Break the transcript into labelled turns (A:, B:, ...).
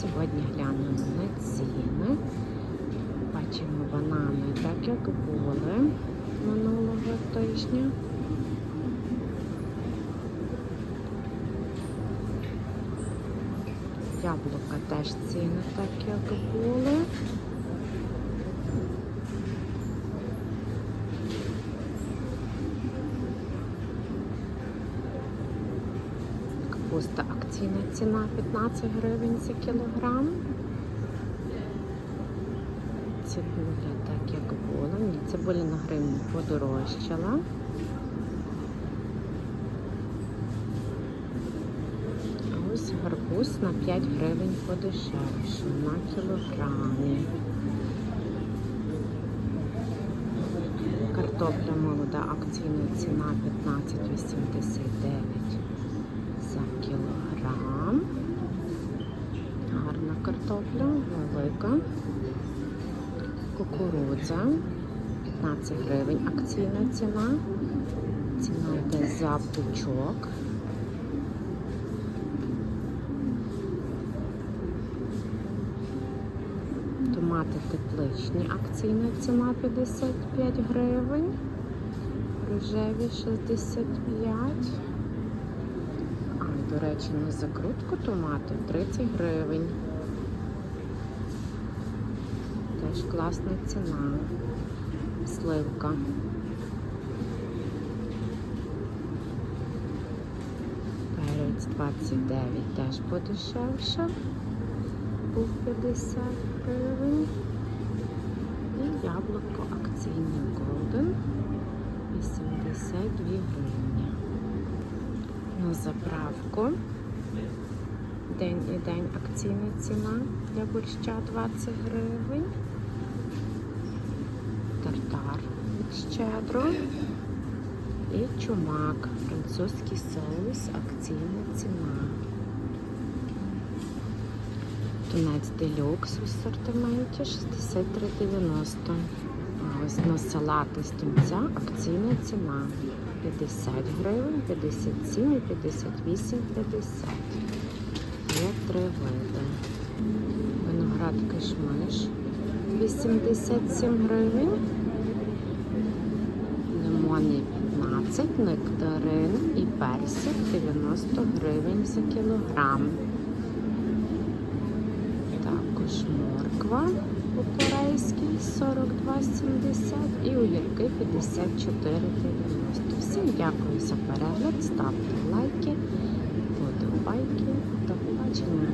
A: Сьогодні глянемо на ціни. Бачимо банани, так як були минулого тижня. Яблука теж ціни так як були. Капуста акційна ціна 15 гривень за кілограм. Цибуля так як була. Ні, цибуля на гривню подорожчала. Ось гарбуз на 5 гривень подешевше на кілограмі. Картопля молода акційна ціна 15,89 за кілограм. Гарна картопля, велика. Кукурудза 15 гривень акційна ціна. Ціна йде за пучок. Томати тепличні, акційна ціна 55 гривень. Рожеві 65. А, до речі, на закрутку томати 30 гривень. Теж класна ціна. Сливка. Перець 29 теж подешевше. Був 50 гривень. І яблуко акційне Golden 82 гривні. На заправку. День і день акційна ціна для борща 20 гривень. Щедро. І чумак. Французький соус, акційна ціна. Тунець делюкс в асортименті 63,90. А ось на салати з тунця акційна ціна 50 гривень, 57 і 58, 50. Є три види. Виноград кишмиш 87 гривень. 15, нектарин і персик 90 гривень за кілограм. Також морква по-корейськи 42,70 і огірки 54,90. Всім дякую за перегляд, ставте лайки, подобайки. До побачення.